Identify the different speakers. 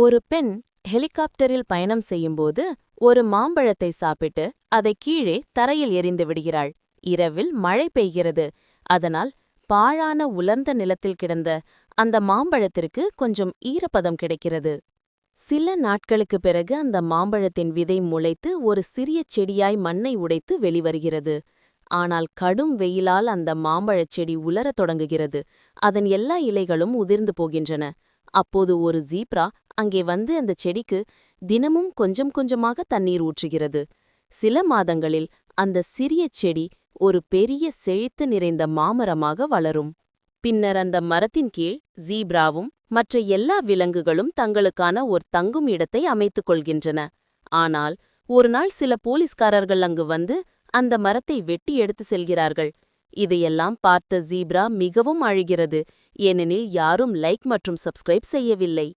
Speaker 1: ஒரு பெண் ஹெலிகாப்டரில் பயணம் செய்யும்போது ஒரு மாம்பழத்தை சாப்பிட்டு அதை கீழே தரையில் எறிந்து விடுகிறாள். இரவில் மழை பெய்கிறது. அதனால் பாழான உலர்ந்த நிலத்தில் கிடந்த அந்த மாம்பழத்திற்கு கொஞ்சம் ஈரப்பதம் கிடைக்கிறது. சில நாட்களுக்குப் பிறகு அந்த மாம்பழத்தின் விதை முளைத்து ஒரு சிறிய செடியாய் மண்ணை உடைத்து வெளிவருகிறது. ஆனால் கடும் வெயிலால் அந்த மாம்பழச் செடி உலரத் தொடங்குகிறது. அதன் எல்லா இலைகளும் உதிர்ந்து போகின்றன. அப்போது ஒரு ஜீப்ரா அங்கே வந்து அந்த செடிக்கு தினமும் கொஞ்சம் கொஞ்சமாக தண்ணீர் ஊற்றுகிறது. சில மாதங்களில் அந்த சிறிய செடி ஒரு பெரிய செழித்து நிறைந்த மாமரமாக வளரும். பின்னர் அந்த மரத்தின் கீழ் ஜீப்ராவும் மற்ற எல்லா விலங்குகளும் தங்களுக்கான ஒரு தங்கும் இடத்தை அமைத்துக் கொள்கின்றன. ஆனால் ஒரு நாள் சில போலீஸ்காரர்கள் அங்கு வந்து அந்த மரத்தை வெட்டி எடுத்து செல்கிறார்கள். இதையெல்லாம் பார்த்த ஜீப்ரா மிகவும் அழுகிறது. ஏனெனில் யாரும் லைக் மற்றும் சப்ஸ்கிரைப் செய்யவில்லை.